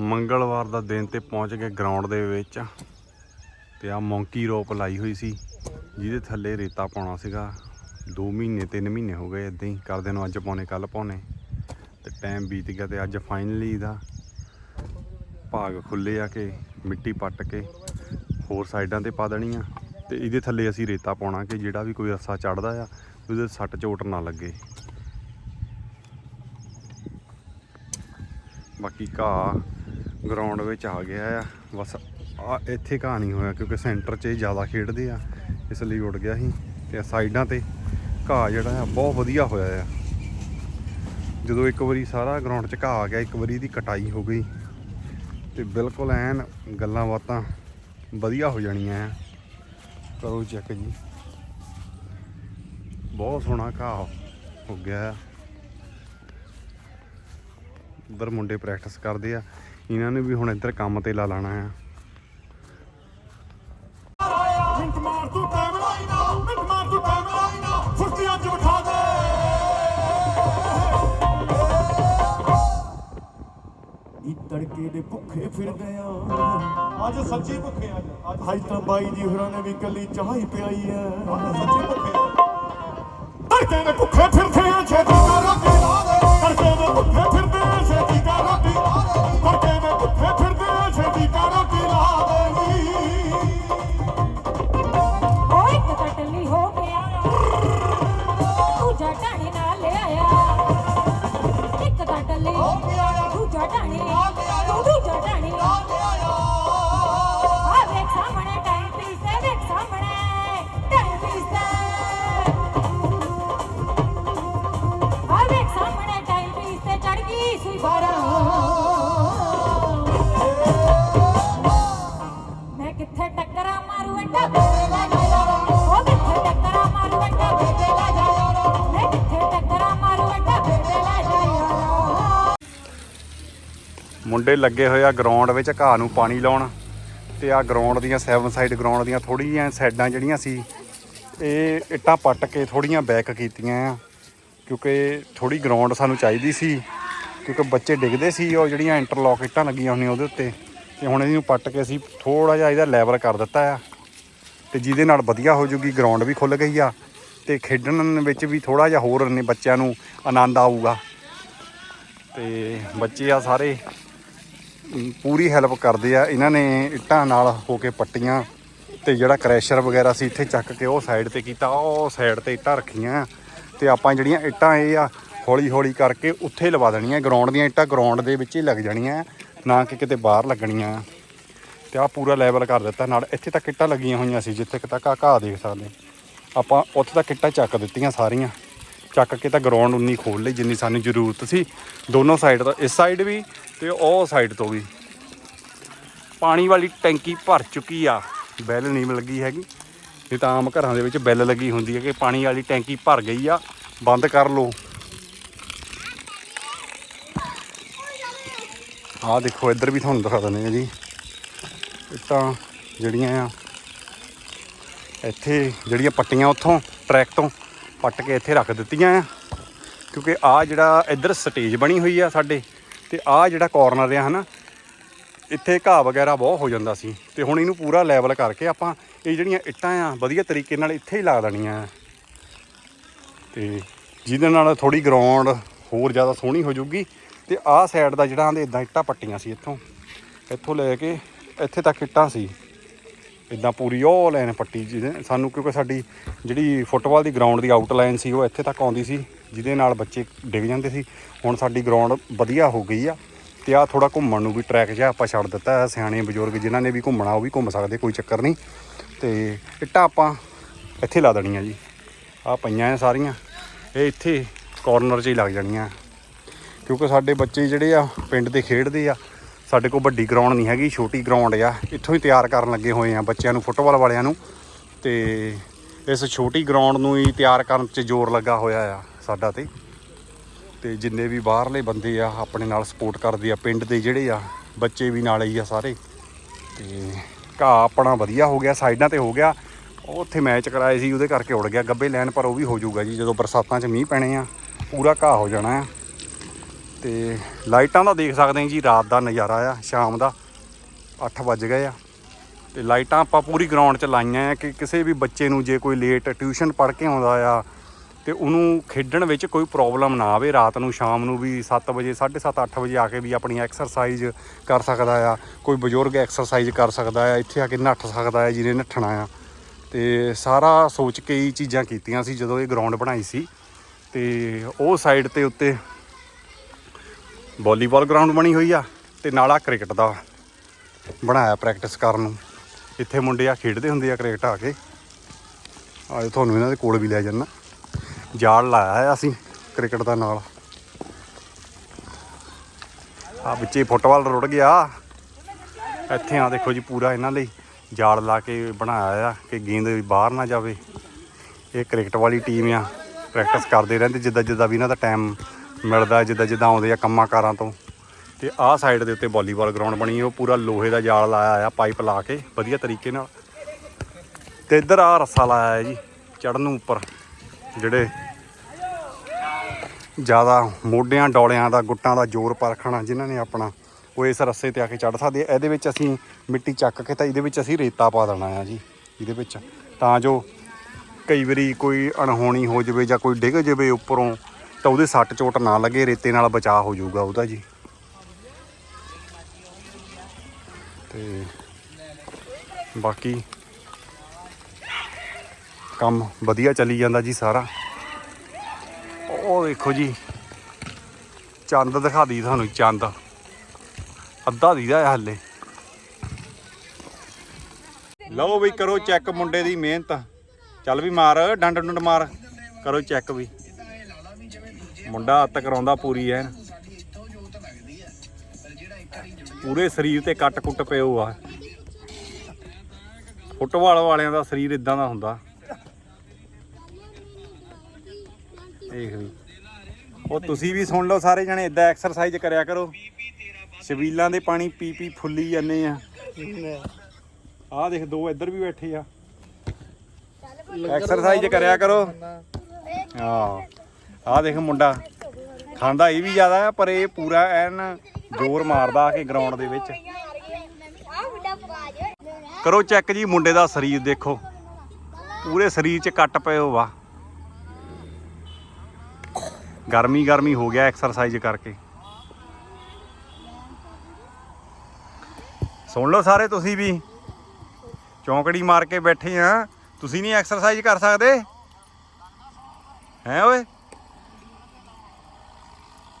ਮੰਗਲਵਾਰ ਦਾ ਦਿਨ ਤੇ ਪਹੁੰਚ ਗਏ ਗਰਾਊਂਡ ਦੇ ਵਿੱਚ ਤੇ ਆ ਮੌਂਕੀ ਰੋਪ ਲਾਈ ਹੋਈ ਸੀ, ਜਿਹਦੇ ਥੱਲੇ ਰੇਤਾ ਪਾਉਣਾ ਸੀਗਾ। 2 ਮਹੀਨੇ 3 ਮਹੀਨੇ ਹੋ ਗਏ ਇਦਾਂ ਹੀ, ਕਰਦੇ ਨੂੰ ਅੱਜ ਪਾਉਣੇ ਕੱਲ ਪਾਉਣੇ। ਤੇ ਟਾਈਮ ਬੀਤ ਗਿਆ ਤੇ ਅੱਜ ਫਾਈਨਲੀ ਦਾ ਭਾਗ ਖੁੱਲੇ ਆ ਕਿ, ਮਿੱਟੀ ਪੱਟ ਕੇ, ਹੋਰ ਸਾਈਡਾਂ ਤੇ ਪਾ ਦੇਣੀ ਆ ਤੇ ਇਹਦੇ ਥੱਲੇ ਅਸੀਂ ਰੇਤਾ ਪਾਉਣਾ ਕਿ ਜਿਹੜਾ ਵੀ ਕੋਈ ਰੱਸਾ ਚੜਦਾ ਆ, ਉਹਦੇ ਸੱਟ ਚੋਟ ਨਾ ਲੱਗੇ। ਬਾਕੀ ਘਾਹ ਗਰਾਊਂਡ ਵਿੱਚ ਆ ਗਿਆ ਆ। ਬਸ ਆ ਇੱਥੇ ਘਾਹ ਨਹੀਂ ਹੋਇਆ ਕਿਉਂਕਿ ਸੈਂਟਰ 'ਚ ਇਹ ਜ਼ਿਆਦਾ ਖੇਡਦੇ ਆ, ਇਸ ਲਈ ਉੱਡ ਗਿਆ ਸੀ ਤੇ ਸਾਈਡਾਂ ਤੇ ਘਾਹ ਜਿਹੜਾ ਆ ਬਹੁਤ ਵਧੀਆ ਹੋਇਆ ਆ। ਜਦੋਂ ਇੱਕ ਵਾਰੀ ਸਾਰਾ ਗਰਾਊਂਡ 'ਚ ਘਾਹ ਆ ਗਿਆ, ਇੱਕ ਵਾਰੀ ਇਹਦੀ ਕਟਾਈ ਹੋ ਗਈ ਤੇ ਬਿਲਕੁਲ ਐਨ ਗੱਲਾਂ ਬਾਤਾਂ ਵਧੀਆ ਹੋ ਜਾਣੀਆਂ ਆ। ਕਰੋ ਚੈੱਕ ਜੀ। ਬਹੁਤ ਸੋਹਣਾ ਘਾਹ ਹੋ ਗਿਆ ਆ। ਉਧਰ ਮੁੰਡੇ ਪ੍ਰੈਕਟਿਸ ਕਰਦੇ ਆ। ਇਹਨਾਂ ਨੇ ਵੀ ਹੁਣ ਇੱਧਰ ਕੰਮ ਤੇ ਲਾ ਲਾਣਾ ਆ। ਤੜਕੇ ਦੇ ਭੁੱਖੇ ਫਿਰਦੇ ਆ। ਅੱਜ ਸੱਚੀ ਭੁੱਖੇ ਆ ਅੱਜ ਤਾਂ ਬਾਈ ਜੀ ਹੋਰਾਂ ਨੇ ਵੀ ਕੱਲੀ ਚਾਹ ਹੀ ਪਿਆਈ ਐ ਅੱਜ ਸੱਚੀ ਭੁੱਖੇ ਤੜਕੇ ਦੇ ਭੁੱਖੇ ਫਿਰਦੇ ਆ ਛੇਤੀ ਕਰ। ਮੁੰਡੇ ਲੱਗੇ ਹੋਏ ਆ ਗਰਾਊਂਡ ਵਿੱਚ, ਘਾਹ ਨੂੰ ਪਾਣੀ ਲਾਉਣ। ਤੇ ਆ ਗਰਾਊਂਡ ਦੀਆਂ ਸੈਵਨ ਸਾਈਡ ਗਰਾਊਂਡ ਦੀਆਂ ਥੋੜੀਆਂ ਸਾਈਡਾਂ ਜਿਹੜੀਆਂ ਸੀ, ਇਹ ਇੱਟਾਂ ਪੱਟ ਕੇ ਥੋੜੀਆਂ ਬੈਕ ਕੀਤੀਆਂ ਆ। ਕਿਉਂਕਿ ਥੋੜੀ ਗਰਾਊਂਡ ਸਾਨੂੰ ਚਾਹੀਦੀ ਸੀ, ਕਿਉਂਕਿ ਬੱਚੇ ਡਿੱਗਦੇ ਸੀ, ਉਹ ਜਿਹੜੀਆਂ ਇੰਟਰਲੌਕ ਇੱਟਾਂ ਲੱਗੀਆਂ ਹੁੰਦੀਆਂ ਉਹਦੇ ਉੱਤੇ। ਤੇ ਹੁਣ ਇਹਨੂੰ ਪੱਟ ਕੇ ਅਸੀਂ ਥੋੜਾ ਜਿਹਾ ਇਹਦਾ ਲੈਵਲ ਕਰ ਦਿੱਤਾ ਆ। ਤੇ ਜਿਹਦੇ ਨਾਲ ਵਧੀਆ ਹੋ ਜੂਗੀ ਗਰਾਊਂਡ ਵੀ ਖੁੱਲ ਗਈ ਆ। ਤੇ ਖੇਡਣ ਵਿੱਚ ਵੀ ਥੋੜਾ ਜਿਹਾ ਹੋਰ ਨੇ ਬੱਚਿਆਂ ਨੂੰ ਆਨੰਦ ਆਊਗਾ। ਤੇ ਬੱਚੇ ਆ ਸਾਰੇ। ਪੂਰੀ ਹੈਲਪ ਕਰਦੇ ਆ। ਇਹਨਾਂ ਨੇ ਇੱਟਾਂ ਨਾਲ ਹੋ ਕੇ ਪੱਟੀਆਂ ਤੇ ਜਿਹੜਾ ਕ੍ਰੈਸ਼ਰ ਵਗੈਰਾ ਸੀ ਇੱਥੇ ਚੱਕ ਕੇ ਉਹ ਸਾਈਡ ਤੇ ਕੀਤਾ। ਉਹ ਸਾਈਡ ਤੇ ਇੱਟਾਂ ਰੱਖੀਆਂ ਤੇ ਆਪਾਂ ਜਿਹੜੀਆਂ ਇੱਟਾਂ ਇਹ ਆ ਹੌਲੀ ਹੌਲੀ ਕਰਕੇ ਉੱਥੇ ਲਵਾ ਦੇਣੀਆਂ। ਗਰਾਊਂਡ ਦੀਆਂ ਇੱਟਾਂ ਗਰਾਊਂਡ ਦੇ ਵਿੱਚ ਹੀ ਲੱਗ ਜਾਣੀਆਂ, ਨਾ ਕਿ ਕਿਤੇ ਬਾਹਰ ਲੱਗਣੀਆਂ। ਤੇ ਆ ਪੂਰਾ ਲੈਵਲ ਕਰ ਦਿੱਤਾ। ਨਾਲ ਇੱਥੇ ਤੱਕ ਇੱਟਾਂ ਲੱਗੀਆਂ ਹੋਈਆਂ ਸੀ, ਜਿੱਥੇ ਤੱਕ ਆਹ ਘਾਹ ਦੇਖ ਸਕਦੇ। ਆਪਾਂ ਉੱਥੇ ਤੱਕ ਇੱਟਾਂ ਚੱਕ ਦਿੱਤੀਆਂ ਸਾਰੀਆਂ। ਚੱਕ ਕੇ ਤਾਂ ਗਰਾਊਂਡ ਉਨੀ ਖੋਲ ਲਈ ਜਿੰਨੀ ਸਾਨੂੰ ਜ਼ਰੂਰਤ ਸੀ। ਦੋਨੋਂ ਸਾਈਡ ਤੋਂ, ਇਸ ਸਾਈਡ ਵੀ ਤੇ ਉਹ ਸਾਈਡ ਤੋਂ ਵੀ। ਪਾਣੀ ਵਾਲੀ ਟੈਂਕੀ ਭਰ ਚੁੱਕੀ ਆ, ਬੈਲ ਨਹੀਂ ਲੱਗੀ ਹੈਗੀ। ਨਹੀਂ ਤਾਂ ਆਮ ਘਰਾਂ ਦੇ ਵਿੱਚ ਬੈਲ ਲੱਗੀ ਹੁੰਦੀ ਹੈ ਕਿ ਪਾਣੀ ਵਾਲੀ ਟੈਂਕੀ ਭਰ ਗਈ ਆ, ਬੰਦ ਕਰ ਲਓ। ਆਹ ਦੇਖੋ, ਇੱਧਰ ਵੀ ਤੁਹਾਨੂੰ ਦਿਖਾ ਦਿੰਦੇ ਆ ਜੀ। ਤਾਂ ਜਿਹੜੀਆਂ ਆ, ਇੱਥੇ ਜਿਹੜੀਆਂ ਪੱਟੀਆਂ ਉੱਥੋਂ, ਟਰੈਕ ਤੋਂ ਪੱਟ ਕੇ ਇੱਥੇ ਰੱਖ ਦਿੱਤੀਆਂ ਆ। ਕਿਉਂਕਿ ਆ ਜਿਹੜਾ ਇੱਧਰ ਸਟੇਜ ਬਣੀ ਹੋਈ ਆ ਸਾਡੇ, ਤੇ ਆ ਜਿਹੜਾ ਕਾਰਨਰ ਆ ਹਨਾ, ਇੱਥੇ ਘਾਹ ਵਗੈਰਾ ਬਹੁਤ ਹੋ ਜਾਂਦਾ ਸੀ। ਤੇ ਹੁਣ ਇਹਨੂੰ ਪੂਰਾ ਲੈਵਲ ਕਰਕੇ ਆਪਾਂ ਇਹ ਜਿਹੜੀਆਂ ਇੱਟਾਂ ਆ, ਵਧੀਆ ਤਰੀਕੇ ਨਾਲ ਇੱਥੇ ਹੀ ਲਾ ਦੇਣੀਆਂ ਆ। ਤੇ ਜਿਹਦੇ ਨਾਲ ਥੋੜੀ ਗਰਾਊਂਡ ਹੋਰ ਜ਼ਿਆਦਾ ਸੋਹਣੀ ਹੋ ਜਾਊਗੀ। ਤੇ ਆਹ ਸਾਈਡ ਦਾ ਜਿਹੜਾ ਆਂਦੇ ਇਦਾਂ ਇੱਟਾਂ ਪੱਟੀਆਂ ਸੀ ਇੱਥੋਂ ਇੱਥੋਂ ਲੈ ਕੇ ਇੱਥੇ ਤੱਕ ਇੱਟਾਂ ਸੀ। ਇਦਾਂ ਪੂਰੀ ਉਹ ਲਾਈਨ ਪੱਟੀ ਜਿਹਦੇ ਸਾਨੂੰ ਕਿਉਂਕਿ ਸਾਡੀ ਜਿਹੜੀ ਫੁੱਟਬਾਲ ਦੀ ਗਰਾਊਂਡ ਦੀ ਆਊਟਲਾਈਨ ਸੀ, ਉਹ ਇੱਥੇ ਤੱਕ ਆਉਂਦੀ ਸੀ, ਜਿਹਦੇ ਨਾਲ ਬੱਚੇ ਡਿੱਗ ਜਾਂਦੇ ਸੀ। ਹੁਣ ਸਾਡੀ ਗਰਾਊਂਡ ਵਧੀਆ ਹੋ ਗਈ ਆ ਤੇ ਆ ਥੋੜਾ ਘੁੰਮਣ ਨੂੰ ਵੀ ਟਰੈਕ ਜਿਹਾ ਆਪਾਂ ਛੱਡ ਦਿੱਤਾ ਸਿਆਣੇ ਬਜ਼ੁਰਗ ਜਿਨ੍ਹਾਂ ਨੇ ਵੀ ਘੁੰਮਣਾ, ਉਹ ਵੀ ਘੁੰਮ ਸਕਦੇ, ਕੋਈ ਚੱਕਰ ਨਹੀਂ। ਤੇ ਇੱਟਾਂ ਆਪਾਂ ਇੱਥੇ ਲਾ ਦੇਣੀਆਂ ਜੀ। ਆ ਪਈਆਂ ਆ ਸਾਰੀਆਂ। ਇਹ ਇੱਥੇ ਕਾਰਨਰ 'ਚ ਹੀ ਲੱਗ ਜਾਣੀਆਂ। ਕਿਉਂਕਿ ਸਾਡੇ ਬੱਚੇ ਜਿਹੜੇ ਆ, ਪਿੰਡ ਦੇ ਖੇਡਦੇ ਆ ਸਾਡੇ ਕੋਲ ਵੱਡੀ ਗਰਾਊਂਡ ਨਹੀਂ ਹੈਗੀ, ਛੋਟੀ ਗਰਾਊਂਡ ਆ। ਇੱਥੋਂ ਹੀ ਤਿਆਰ ਕਰਨ ਲੱਗੇ ਹੋਏ ਆ ਬੱਚਿਆਂ ਨੂੰ ਫੁੱਟਬਾਲ ਵਾਲਿਆਂ ਨੂੰ। ਤੇ ਇਸ ਛੋਟੀ ਗਰਾਊਂਡ ਨੂੰ ਹੀ ਤਿਆਰ ਕਰਨ 'ਚ ਜ਼ੋਰ ਲੱਗਾ ਹੋਇਆ ਆ ਸਾਡਾ ਤੇ। ਤੇ ਜਿੰਨੇ ਵੀ ਬਾਹਰਲੇ ਬੰਦੇ ਆ, ਆਪਣੇ ਨਾਲ ਸਪੋਰਟ ਕਰਦੇ ਆ, ਪਿੰਡ ਦੇ ਜਿਹੜੇ ਆ, ਬੱਚੇ ਵੀ ਨਾਲ ਹੀ ਆ ਸਾਰੇ। ਤੇ ਘਾਹ ਆਪਣਾ ਵਧੀਆ ਹੋ ਗਿਆ, ਸਾਈਡਾਂ ਤੇ ਹੋ ਗਿਆ। ਉਹ ਉੱਥੇ ਮੈਚ ਕਰਾਏ ਸੀ, ਉਹਦੇ ਕਰਕੇ ਉੜ ਗਿਆ। ਗੱਬੇ ਲੈਣ ਪਰ ਉਹ ਵੀ ਹੋ ਜਾਊਗਾ ਜੀ, ਜਦੋਂ ਬਰਸਾਤਾਂ 'ਚ ਮੀਂਹ ਪੈਣੇ ਆ, ਪੂਰਾ ਘਾਹ ਹੋ ਜਾਣਾ ਆ। ਤੇ ਲਾਈਟਾਂ ਦਾ ਦੇਖ ਸਕਦੇ ਹਾਂ ਜੀ, ਰਾਤ ਦਾ ਨਜ਼ਾਰਾ ਆ, ਸ਼ਾਮ ਦਾ 8 ਵੱਜ ਗਏ ਆ। ਤੇ ਲਾਈਟਾਂ ਆਪਾਂ ਪੂਰੀ ਗਰਾਊਂਡ 'ਚ ਲਾਈਆਂ ਆ ਕਿ ਕਿਸੇ ਵੀ ਬੱਚੇ ਨੂੰ ਜੇ ਕੋਈ ਲੇਟ ਟਿਊਸ਼ਨ ਪੜ੍ਹ ਕੇ ਆਉਂਦਾ ਆ ਤੇ ਉਹਨੂੰ ਖੇਡਣ ਵਿੱਚ ਕੋਈ ਪ੍ਰੋਬਲਮ ਨਾ ਆਵੇ, ਰਾਤ ਨੂੰ, ਸ਼ਾਮ ਨੂੰ ਵੀ 7 ਵਜੇ 7:30 8 ਵਜੇ ਆ ਕੇ ਵੀ ਆਪਣੀ ਐਕਸਰਸਾਈਜ਼ ਕਰ ਸਕਦਾ ਆ, ਕੋਈ ਬਜ਼ੁਰਗ ਐਕਸਰਸਾਈਜ਼ ਕਰ ਸਕਦਾ ਆ, ਇੱਥੇ ਆ ਕੇ ਨੱਠ ਸਕਦਾ ਆ ਜਿਹਨੇ ਨੱਠਣਾ ਆ। ਤੇ ਸਾਰਾ ਸੋਚ ਕੇ ਹੀ ਚੀਜ਼ਾਂ ਕੀਤੀਆਂ ਸੀ ਜਦੋਂ ਇਹ ਗਰਾਊਂਡ ਬਣਾਈ ਸੀ। ਤੇ ਉਹ ਸਾਈਡ ਤੇ ਉੱਤੇ ਵਾਲੀਬਾਲ ਗਰਾਊਂਡ ਬਣੀ ਹੋਈ ਆ ਤੇ ਨਾਲਾ ਕ੍ਰਿਕਟ ਦਾ ਬਣਾਇਆ ਪ੍ਰੈਕਟਿਸ ਕਰਨ ਨੂੰ। ਇੱਥੇ ਮੁੰਡੇ ਆ ਖੇਡਦੇ ਹੁੰਦੇ ਆ ਕ੍ਰਿਕਟ ਆ ਕੇ। ਆਜੋ ਤੁਹਾਨੂੰ ਇਹਨਾਂ ਦੇ ਕੋਲ ਵੀ ਲੈ ਜਾਣਾ ਜਾਲ ਲਾਇਆ ਆ ਅਸੀਂ ਕ੍ਰਿਕਟ ਦਾ ਨਾਲ। ਆ ਵਿੱਚੇ ਫੁੱਟਬਾਲ ਰੁੜ ਗਿਆ। ਇੱਥੇ ਆ ਦੇਖੋ ਜੀ ਪੂਰਾ ਇਹਨਾਂ ਲਈ ਜਾਲ ਲਾ ਕੇ ਬਣਾਇਆ ਆ ਕਿ ਗੇਂਦ ਬਾਹਰ ਨਾ ਜਾਵੇ। ਇਹ ਕ੍ਰਿਕਟ ਵਾਲੀ ਟੀਮ ਆ। ਪ੍ਰੈਕਟਿਸ ਕਰਦੇ ਰਹਿੰਦੇ ਜਿੱਦਾਂ ਜਿੱਦਾਂ ਵੀ ਇਹਨਾਂ ਦਾ ਟਾਈਮ ਮਿਲਦਾ ਜਿੱਦਾਂ ਜਿੱਦਾਂ ਆਉਂਦੇ ਆ ਕੰਮਾਂ ਕਾਰਾਂ ਤੋਂ। ਤੇ ਆਹ ਸਾਈਡ ਦੇ ਉੱਤੇ ਵਾਲੀਬਾਲ ਗਰਾਊਂਡ ਬਣੀ ਉਹ ਪੂਰਾ ਲੋਹੇ ਦਾ ਜਾਲ ਲਾਇਆ ਆ ਪਾਈਪ ਲਾ ਕੇ, ਵਧੀਆ ਤਰੀਕੇ ਨਾਲ। ਤੇ ਇੱਧਰ ਆ ਰੱਸਾ ਲਾਇਆ ਹੈ ਜੀ ਚੜਨ ਨੂੰ ਉੱਪਰ, ਜਿਹੜੇ ਜ਼ਿਆਦਾ ਮੋਢਿਆਂ, ਡੌਲਿਆਂ ਦਾ, ਗੁੱਟਾਂ ਦਾ ਜ਼ੋਰ ਪਰਖਣਾ ਜਿਨ੍ਹਾਂ ਨੇ ਆਪਣਾ, ਉਹ ਇਸ ਰੱਸੇ ਤੇ ਆ ਕੇ ਚੜ ਸਕਦੇ ਆ। ਇਹਦੇ ਵਿੱਚ ਅਸੀਂ ਮਿੱਟੀ ਚੱਕ ਕੇ ਤਾਂ ਇਹਦੇ ਵਿੱਚ ਅਸੀਂ ਰੇਤਾ ਪਾ ਦੇਣਾ ਆ ਜੀ, ਇਹਦੇ ਵਿੱਚ। ਤਾਂ ਜੋ ਕਈ ਵਾਰੀ ਕੋਈ ਅਣਹੋਣੀ ਹੋ ਜਾਵੇ ਜਾਂ ਕੋਈ ਡਿੱਗ ਜਾਵੇ ਉੱਪਰੋਂ ਤਾਂ ਉਹਦੇ ਸੱਟ ਚੋਟ ਨਾ ਲੱਗੇ, ਰੇਤੇ ਨਾਲ ਬਚਾਅ ਹੋ ਜਾਊਗਾ ਉਹਦਾ ਜੀ। ਤੇ ਬਾਕੀ ਕੰਮ ਵਧੀਆ ਚੱਲੀ ਜਾਂਦਾ ਜੀ ਸਾਰਾ। ਉਹ ਦੇਖੋ ਜੀ, ਚੰਦ ਦਿਖਾ ਦੀ ਤੁਹਾਨੂੰ, ਚੰਦ। ਅੱਧਾ ਦੀਦਾ ਹੈ ਹੱਲੇ। ਲਓ ਵੀ ਕਰੋ ਚੈੱਕ ਮੁੰਡੇ ਦੀ ਮਿਹਨਤ। ਚੱਲ ਵੀ ਮਾਰ ਡੰਡ ਡੁੰਡ ਮਾਰ। ਕਰੋ ਚੈੱਕ ਵੀ। ਮੁੰਡਾ ਹੱਤ ਕਰਾਉਂਦਾ ਪੂਰੀ ਐਨ। ਪੂਰੇ ਸਰੀਰ ਤੇ ਕੱਟ ਕੁੱਟ ਪਿਓ ਆ। ਫੁੱਟਬਾਲ ਵਾਲਿਆਂ ਦਾ ਸਰੀਰ ਇਦਾਂ ਦਾ ਹੁੰਦਾ। ਦੇਖ ਵੀ। ਉਹ ਤੁਸੀਂ ਵੀ ਸੁਣ ਲਓ ਸਾਰੇ ਜਣੇ ਇਦਾਂ ਐਕਸਰਸਾਈਜ਼ ਕਰਿਆ ਕਰੋ। ਛਬੀਲਾਂ ਦੇ ਪਾਣੀ ਪੀ ਪੀ ਫੁੱਲੀ ਜਾਂਦੇ ਆ। ਆਹ ਦੇਖ ਦੋ ਇੱਧਰ ਵੀ ਬੈਠੇ ਆ। ਐਕਸਰਸਾਈਜ਼ ਕਰਿਆ ਕਰੋ। ਹਾਂ। ਆਹ ਦੇਖ ਮੁੰਡਾ। ਖਾਂਦਾ ਇਹ ਵੀ ਜ਼ਿਆਦਾ ਆ, ਪਰ ਇਹ ਪੂਰਾ ਐਨ ਜ਼ੋਰ ਮਾਰਦਾ ਆ ਕੇ ਗਰਾਊਂਡ ਦੇ ਵਿੱਚ। ਕਰੋ ਚੈੱਕ ਜੀ, ਮੁੰਡੇ ਦਾ ਸਰੀਰ ਦੇਖੋ। ਪੂਰੇ ਸਰੀਰ 'ਚ ਕੱਟ ਪਏ ਹੋ ਵਾ ਗਰਮੀ ਗਰਮੀ ਹੋ ਗਿਆ ਐਕਸਰਸਾਈਜ਼ ਕਰਕੇ। ਸੁਣ ਲਓ ਸਾਰੇ ਤੁਸੀਂ ਵੀ। ਚੌਂਕੜੀ ਮਾਰ ਕੇ ਬੈਠੇ ਆ। ਤੁਸੀਂ ਨਹੀਂ ਐਕਸਰਸਾਈਜ਼ ਕਰ ਸਕਦੇ? ਹੈ ਓਏ?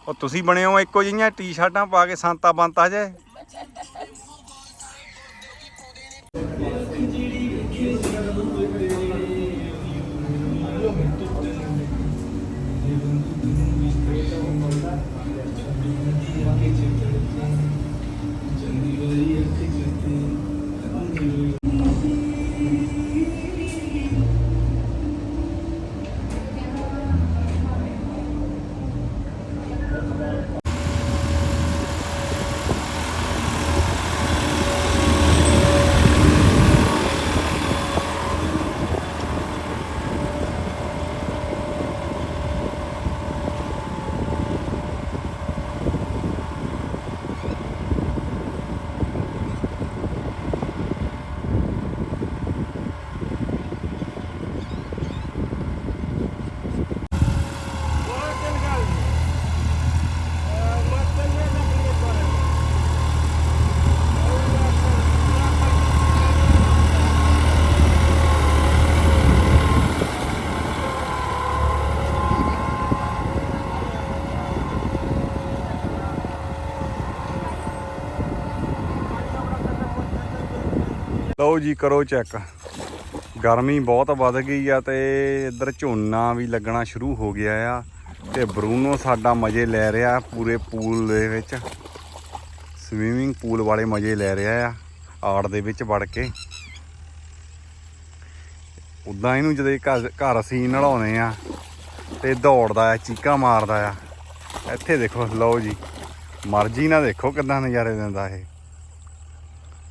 ਉਹ ਤੁਸੀਂ ਬਣੇ ਹੋ ਇੱਕੋ ਜਿਹੀਆਂ ਟੀ-ਸ਼ਰਟਾਂ ਪਾ ਕੇ ਸੰਤਾ ਬੰਤਾ ਜੇ। ਲਓ ਜੀ, ਕਰੋ ਚੈੱਕ। ਗਰਮੀ ਬਹੁਤ ਵੱਧ ਗਈ ਆ ਤੇ ਇੱਧਰ ਝੋਨਾ ਵੀ ਲੱਗਣਾ ਸ਼ੁਰੂ ਹੋ ਗਿਆ ਆ ਤੇ ਬਰੂਨੋ ਸਾਡਾ ਮਜ਼ੇ ਲੈ ਰਿਹਾ ਪੂਰੇ ਪੂਲ ਦੇ ਵਿੱਚ। ਸਵੀਮਿੰਗ ਪੂਲ ਵਾਲੇ ਮਜ਼ੇ ਲੈ ਰਿਹਾ ਆ, ਆੜ ਦੇ ਵਿੱਚ ਵੜ ਕੇ। ਉਦਾਂ ਇਹਨੂੰ ਜਦੋਂ ਘਰ ਘਰ ਅਸੀਂ ਨਲਾਉਨੇ ਆ ਤੇ ਦੌੜਦਾ ਆ, ਚੀਕਾ ਮਾਰਦਾ ਆ। ਇੱਥੇ ਦੇਖੋ, ਲਓ ਜੀ, ਮਰਜ਼ੀ ਨਾ ਦੇਖੋ ਕਿਦਾਂ ਨਜ਼ਾਰੇ ਦਿੰਦਾ ਇਹ।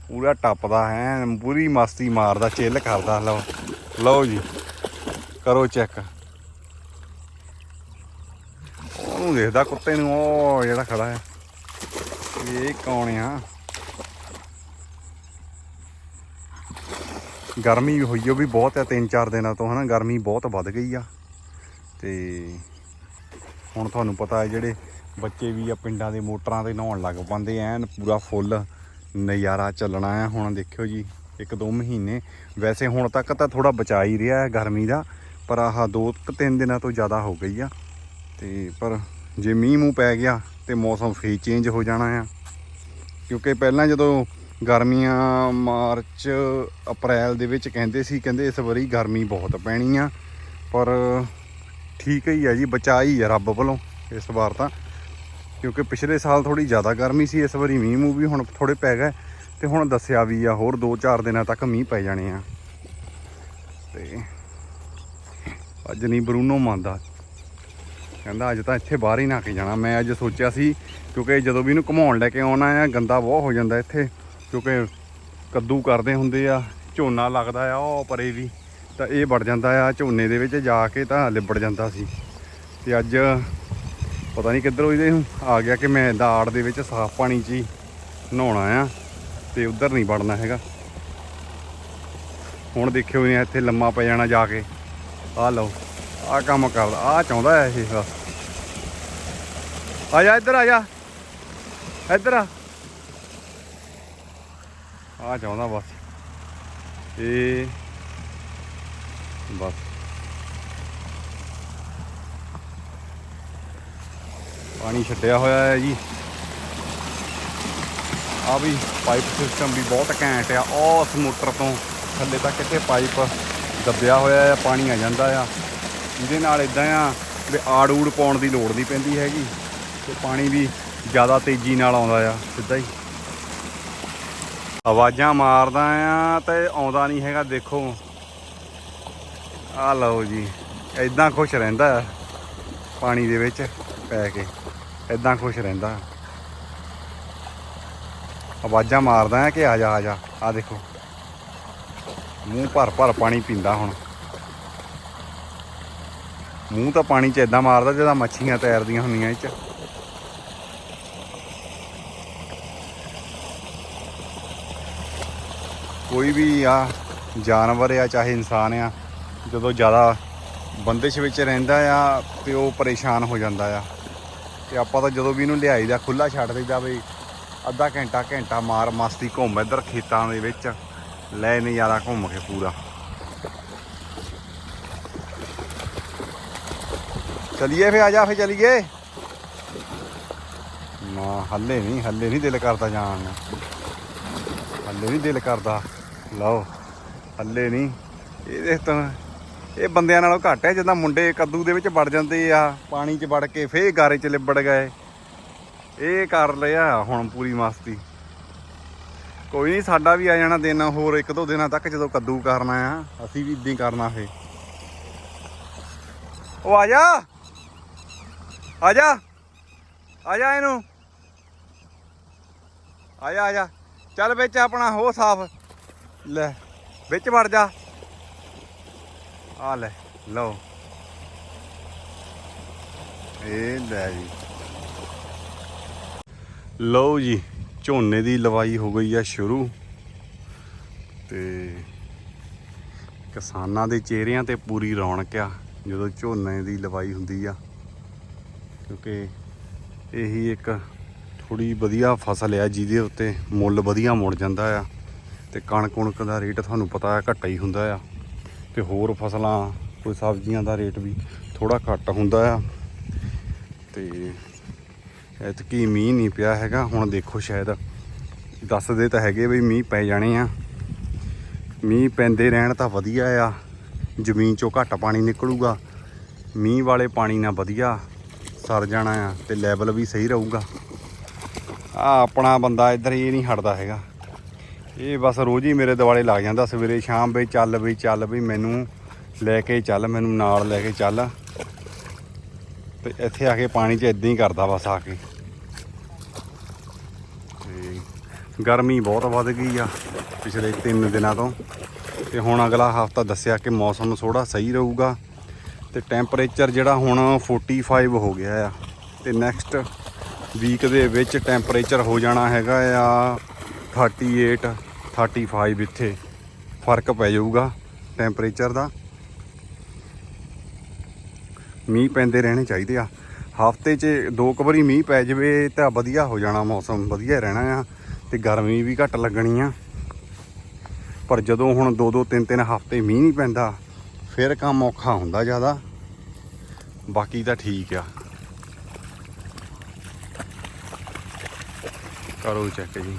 ਪੂਰਾ ਟੱਪਦਾ ਹੈ, ਪੂਰੀ ਮਸਤੀ ਮਾਰਦਾ ਚਿੱਲ ਕਰਦਾ, ਲਓ ਲਓ ਜੀ, ਕਰੋ ਚੈੱਕ ਉਹਨੂੰ ਦੇਖਦਾ ਕੁੱਤੇ ਨੂੰ, ਉਹ ਜਿਹੜਾ ਖੜਾ ਹੈ। ਇਹ ਕੌਣ ਆ? ਗਰਮੀ ਹੋਈ ਉਹ ਵੀ ਬਹੁਤ ਆ, ਤਿੰਨ ਚਾਰ ਦਿਨਾਂ ਤੋਂ, ਹਨਾ, ਗਰਮੀ ਬਹੁਤ ਵੱਧ ਗਈ ਆ। ਤੇ ਹੁਣ ਤੁਹਾਨੂੰ ਪਤਾ ਹੈ, ਜਿਹੜੇ ਬੱਚੇ ਵੀ ਆ, ਪਿੰਡਾਂ ਦੇ ਮੋਟਰਾਂ ਤੇ ਨਹਾਉਣ ਲੱਗ ਪੈਂਦੇ ਐਨ, ਪੂਰਾ ਫੁੱਲ। ਨਜ਼ਾਰਾ ਚੱਲਣਾ ਆ ਹੁਣ ਦੇਖਿਓ ਜੀ, ਇੱਕ ਦੋ ਮਹੀਨੇ। ਵੈਸੇ ਹੁਣ ਤੱਕ ਤਾਂ ਥੋੜਾ ਬਚਾ ਹੀ ਰਿਹਾ ਹੈ ਗਰਮੀ ਦਾ, ਪਰ ਆਹ ਦੋ ਕੁ ਤਿੰਨ ਦਿਨਾਂ ਤੋਂ ਜ਼ਿਆਦਾ ਹੋ ਗਈ ਆ। ਤੇ ਪਰ ਜੇ ਮੀਂਹ ਮੂੰਹ ਪੈ ਗਿਆ ਤੇ ਮੌਸਮ ਫੇਰ ਚੇਂਜ ਹੋ ਜਾਣਾ ਆ। ਕਿਉਂਕਿ ਪਹਿਲਾਂ ਜਦੋਂ ਗਰਮੀਆਂ ਮਾਰਚ, ਅਪ੍ਰੈਲ ਦੇ ਵਿੱਚ ਕਹਿੰਦੇ ਸੀ, ਕਹਿੰਦੇ ਇਸ ਵਾਰੀ ਗਰਮੀ ਬਹੁਤ ਪੈਣੀ ਆ। ਪਰ ਠੀਕ ਹੀ ਆ ਜੀ ਬਚਾ ਹੀ ਆ ਰੱਬ ਵੱਲੋਂ ਇਸ ਵਾਰ ਤਾਂ। ਕਿਉਂਕਿ ਪਿਛਲੇ ਸਾਲ ਥੋੜੀ ਜ਼ਿਆਦਾ ਗਰਮੀ ਸੀ, ਇਸ ਵਾਰੀ ਮੀਂਹ ਮੂੰਹ ਵੀ ਹੁਣ ਥੋੜੇ ਪੈ ਗਏ ਤੇ ਹੁਣ ਦੱਸਿਆ ਵੀ ਆ ਹੋਰ 2-4 ਦਿਨਾਂ ਤੱਕ ਮੀਂਹ ਪੈ ਜਾਣੇ ਆ। ਤੇ ਅੱਜ ਨਹੀਂ ਬਰੂਨੋ ਮੰਨਦਾ। ਕਹਿੰਦਾ ਅੱਜ ਤਾਂ ਇੱਥੇ ਬਾਹਰ ਹੀ ਨਾ ਕੇ ਜਾਣਾ। ਮੈਂ ਅੱਜ ਸੋਚਿਆ ਸੀ, ਕਿਉਂਕਿ ਜਦੋਂ ਵੀ ਇਹਨੂੰ ਘੁਮਾਉਣ ਲੈ ਕੇ ਆਉਣਾ ਆ, ਗੰਦਾ ਬਹੁਤ ਹੋ ਜਾਂਦਾ ਇੱਥੇ, ਕਿਉਂਕਿ ਕੱਦੂ ਕਰਦੇ ਹੁੰਦੇ ਆ, ਝੋਨਾ ਲੱਗਦਾ ਆ, ਉਹ ਪਰੇ ਵੀ, ਤਾਂ ਇਹ ਵੜ ਜਾਂਦਾ ਆ, ਝੋਨੇ ਦੇ ਵਿੱਚ ਜਾ ਕੇ ਤਾਂ ਲਿਬੜ ਜਾਂਦਾ ਸੀ। ਤੇ ਅੱਜ ਪਤਾ ਨਹੀਂ ਕਿੱਧਰੋਂ ਇਹਦੇ ਨੂੰ ਆ ਗਿਆ ਕਿ ਮੈਂ ਦਾੜ ਦੇ ਵਿੱਚ ਸਾਫ਼ ਪਾਣੀ 'ਚ ਹੀ ਨਹਾਉਣਾ ਆ ਤੇ ਉਧਰ ਨਹੀਂ ਵੜਨਾ ਹੈਗਾ। ਹੁਣ ਦੇਖਿਓ ਇਹ ਇੱਥੇ ਲੰਮਾ ਪੈ ਜਾਣਾ ਜਾ ਕੇ। ਆ ਲਓ ਆ ਕੰਮ ਕਰਦਾ ਆ ਚਾਹੁੰਦਾ ਹੈ ਇਹ ਬਸ ਆ ਜਾ, ਇੱਧਰ ਆ ਜਾ। ਇੱਧਰ ਆ। ਆ ਚਾਹੁੰਦਾ ਬਸ। ਇਹ ਬਸ। ਪਾਣੀ ਛੱਡਿਆ ਹੋਇਆ ਹੈ ਜੀ। ਆ ਵੀ ਪਾਈਪ ਸਿਸਟਮ ਵੀ ਬਹੁਤ ਘੈਂਟ ਆ। ਉਸ ਮੋਟਰ ਤੋਂ ਥੱਲੇ ਤੱਕ ਇੱਥੇ ਪਾਈਪ ਦੱਬਿਆ ਹੋਇਆ ਆ, ਪਾਣੀ ਆ ਜਾਂਦਾ ਆ। ਇਹਦੇ ਨਾਲ ਇਦਾਂ ਆ ਵੀ ਆੜ ਊੜ ਪਾਉਣ ਦੀ ਲੋੜ ਨਹੀਂ ਪੈਂਦੀ ਹੈਗੀ ਤੇ ਪਾਣੀ ਵੀ ਜ਼ਿਆਦਾ ਤੇਜ਼ੀ ਨਾਲ ਆਉਂਦਾ ਆ, ਸਿੱਧਾ ਹੀ। ਆਵਾਜ਼ਾਂ ਮਾਰਦਾ ਆ ਤੇ ਆਉਂਦਾ ਨਹੀਂ ਹੈਗਾ, ਦੇਖੋ। ਆ ਲਓ ਜੀ ਇਦਾਂ ਖੁਸ਼ ਰਹਿੰਦਾ ਆ ਪਾਣੀ ਦੇ ਵਿੱਚ ਪੈ ਕੇ। ਇਦਾਂ ਖੁਸ਼ ਰਹਿੰਦਾ। ਆਵਾਜ਼ਾਂ ਮਾਰਦਾ ਆ ਕਿ ਆ ਜਾ ਆ ਜਾ, ਆ ਦੇਖੋ। ਮੂੰਹ ਭਰ ਭਰ ਪਾਣੀ ਪੀਂਦਾ ਹੁਣ। ਮੂੰਹ ਤਾਂ ਪਾਣੀ 'ਚ ਇਦਾਂ ਮਾਰਦਾ ਜਿੱਦਾਂ ਮੱਛੀਆਂ ਤੈਰਦੀਆਂ ਹੁੰਦੀਆਂ ਇਹ 'ਚ। ਕੋਈ ਵੀ ਆ ਜਾਨਵਰ ਆ, ਚਾਹੇ ਇਨਸਾਨ ਆ, ਜਦੋਂ ਜ਼ਿਆਦਾ ਬੰਦਿਸ਼ ਵਿੱਚ ਰਹਿੰਦਾ ਆ ਤੇ ਉਹ ਪਰੇਸ਼ਾਨ ਹੋ ਜਾਂਦਾ ਆ। ਤੇ ਆਪਾਂ ਤਾਂ ਜਦੋਂ ਵੀ ਇਹਨੂੰ ਲਿਆਈਦਾ ਖੁੱਲਾ ਛੱਡ ਦਈਦਾ ਬਈ। ਅੱਧਾ ਘੰਟਾ ਘੰਟਾ ਮਾਰ ਮਸਤੀ ਘੁੰਮ ਇੱਧਰ ਖੇਤਾਂ ਦੇ ਵਿੱਚ। ਲੈ ਨਜ਼ਾਰਾ ਘੁੰਮ ਕੇ ਪੂਰਾ। ਚਲਿਏ ਫੇ ਆ ਜਾ ਫੇ ਚਲਿਏ। ਨਾ, ਹੱਲੇ ਨਹੀਂ ਹੱਲੇ ਨਹੀਂ ਦਿਲ ਕਰਦਾ ਜਾਣ ਨੂੰ। ਹੱਲੇ ਨਹੀਂ ਦਿਲ ਕਰਦਾ। ਲਓ, ਹੱਲੇ ਨਹੀਂ। ਇਹਦੇ ਤਾਂ ਇਹ ਬੰਦਿਆਂ ਨਾਲੋਂ ਘੱਟ ਹੈ, ਜਿੱਦਾਂ ਮੁੰਡੇ ਕੱਦੂ ਦੇ ਵਿੱਚ ਵੜ ਜਾਂਦੇ ਆ, ਪਾਣੀ 'ਚ ਵੜ ਕੇ ਫੇਰ ਗਾਰੇ 'ਚ ਲਿਬੜ ਗਏ। ਇਹ ਕਰ ਲਿਆ ਹੁਣ ਪੂਰੀ ਮਸਤੀ। ਕੋਈ ਨਹੀਂ, ਸਾਡਾ ਵੀ ਆ ਜਾਣਾ ਦਿਨ, ਹੋਰ ਇੱਕ ਦੋ ਦਿਨਾਂ ਤੱਕ ਜਦੋਂ ਕੱਦੂ ਕਰਨਾ ਆ, ਅਸੀਂ ਵੀ ਇਦਾਂ ਹੀ ਕਰਨਾ ਫੇ ਉਹ ਆ ਜਾ! ਆ ਜਾ! ਆ ਜਾ ਇਹਨੂੰ। ਆ ਜਾ ਆ ਜਾ। ਚੱਲ ਵਿੱਚ ਆਪਣਾ ਹੋ ਸਾਫ਼। ਲੈ, ਵਿੱਚ ਵੜ ਜਾ। ਆ ਲੈ, ਲਓ। ਇਹ ਲੈ ਜੀ। ਲਓ ਜੀ, ਝੋਨੇ ਦੀ ਲਵਾਈ ਹੋ ਗਈ ਆ ਸ਼ੁਰੂ। ਤੇ ਕਿਸਾਨਾਂ ਦੇ ਚਿਹਰਿਆਂ ਤੇ ਪੂਰੀ ਰੌਣਕ ਆ, ਜਦੋਂ ਝੋਨੇ ਦੀ ਲਵਾਈ ਹੁੰਦੀ ਆ। ਕਿਉਂਕਿ ਇਹੀ ਇੱਕ ਥੋੜੀ ਵਧੀਆ ਫਸਲ ਆ, ਜਿਹਦੇ ਉੱਤੇ ਮੁੱਲ ਵਧੀਆ ਮੁੜ ਜਾਂਦਾ ਆ। ਤੇ ਕਣਕ ਕੁਣਕ ਦਾ ਰੇਟ ਤੁਹਾਨੂੰ ਪਤਾ ਆ ਘੱਟਾ ਹੀ ਹੁੰਦਾ ਆ। ਤੇ ਹੋਰ ਫਸਲਾਂ, ਕੋਈ ਸਬਜ਼ੀਆਂ ਦਾ ਰੇਟ ਵੀ ਥੋੜਾ ਘੱਟ ਹੁੰਦਾ ਆ। ਤੇ ਐਤਕੀ ਮੀਂਹ ਨਹੀਂ ਪਿਆ ਹੈਗਾ, ਹੁਣ ਦੇਖੋ ਸ਼ਾਇਦ। ਦੱਸਦੇ ਤਾਂ ਹੈਗੇ ਵੀ ਮੀਂਹ ਪੈ ਜਾਣੇ ਆ। ਮੀਂਹ ਪੈਂਦੇ ਰਹਿਣ ਤਾਂ ਵਧੀਆ ਆ, ਜ਼ਮੀਨ ਚੋਂ ਘੱਟ ਪਾਣੀ ਨਿਕਲੂਗਾ। ਮੀਂਹ ਵਾਲੇ ਪਾਣੀ ਨਾਲ ਵਧੀਆ ਸਰ ਜਾਣਾ ਆ ਤੇ ਲੈਵਲ ਵੀ ਸਹੀ ਰਹੂਗਾ। ਆ ਆਪਣਾ ਬੰਦਾ ਇੱਧਰ ਹੀ ਨਹੀਂ ਹਟਦਾ ਹੈਗਾ। ਇਹ ਬਸ ਰੋਜ਼ ਹੀ ਮੇਰੇ ਦਿਵਾਲੇ ਲੱਗ ਜਾਂਦਾ ਸਵੇਰੇ, ਸ਼ਾਮ ਵੀ ਚੱਲ ਵੀ ਚੱਲ ਵੀ, ਮੈਨੂੰ ਲੈ ਕੇ ਚੱਲ, ਮੈਨੂੰ ਨਾਲ ਲੈ ਕੇ ਚੱਲ। ਤੇ ਇੱਥੇ ਆ ਕੇ ਪਾਣੀ 'ਚ ਇਦਾਂ ਹੀ ਕਰਦਾ ਬਸ ਆ ਕੇ। ਤੇ ਗਰਮੀ ਬਹੁਤ ਵੱਧ ਗਈ ਆ ਪਿਛਲੇ 3 ਦਿਨਾਂ ਤੋਂ। ਤੇ ਹੁਣ ਅਗਲਾ ਹਫਤਾ ਦੱਸਿਆ ਕਿ ਮੌਸਮ ਥੋੜਾ ਸਹੀ ਰਹੂਗਾ। ਤੇ ਟੈਂਪਰੇਚਰ ਜਿਹੜਾ ਹੁਣ 45 ਹੋ ਗਿਆ ਆ। ਤੇ ਨੈਕਸਟ ਵੀਕ ਦੇ ਵਿੱਚ ਟੈਂਪਰੇਚਰ ਹੋ ਜਾਣਾ ਹੈਗਾ ਆ 38 35 ਇੱਥੇ ਫ਼ਰਕ ਪੈ ਜਾਊਗਾ ਟੈਂਪਰੇਚਰ ਦਾ। ਮੀਂਹ ਪੈਂਦੇ ਰਹਿਣੇ ਚਾਹੀਦੇ ਆ। ਹਫ਼ਤੇ 'ਚ ਦੋ ਕੁ ਵਾਰੀ ਮੀਂਹ ਪੈ ਜਾਵੇ ਤਾਂ ਵਧੀਆ ਹੋ ਜਾਣਾ ਮੌਸਮ, ਵਧੀਆ ਰਹਿਣਾ ਆ ਤੇ ਗਰਮੀ ਵੀ ਘੱਟ ਲੱਗਣੀ ਆ। ਪਰ ਜਦੋਂ ਹੁਣ ਦੋ ਦੋ ਤਿੰਨ ਤਿੰਨ ਹਫ਼ਤੇ ਮੀਂਹ ਨਹੀਂ ਪੈਂਦਾ, ਫਿਰ ਕੰਮ ਔਖਾ ਹੁੰਦਾ ਜ਼ਿਆਦਾ। ਬਾਕੀ ਤਾਂ ਠੀਕ ਆ। ਕਰੋ ਚੈੱਕ ਜੀ।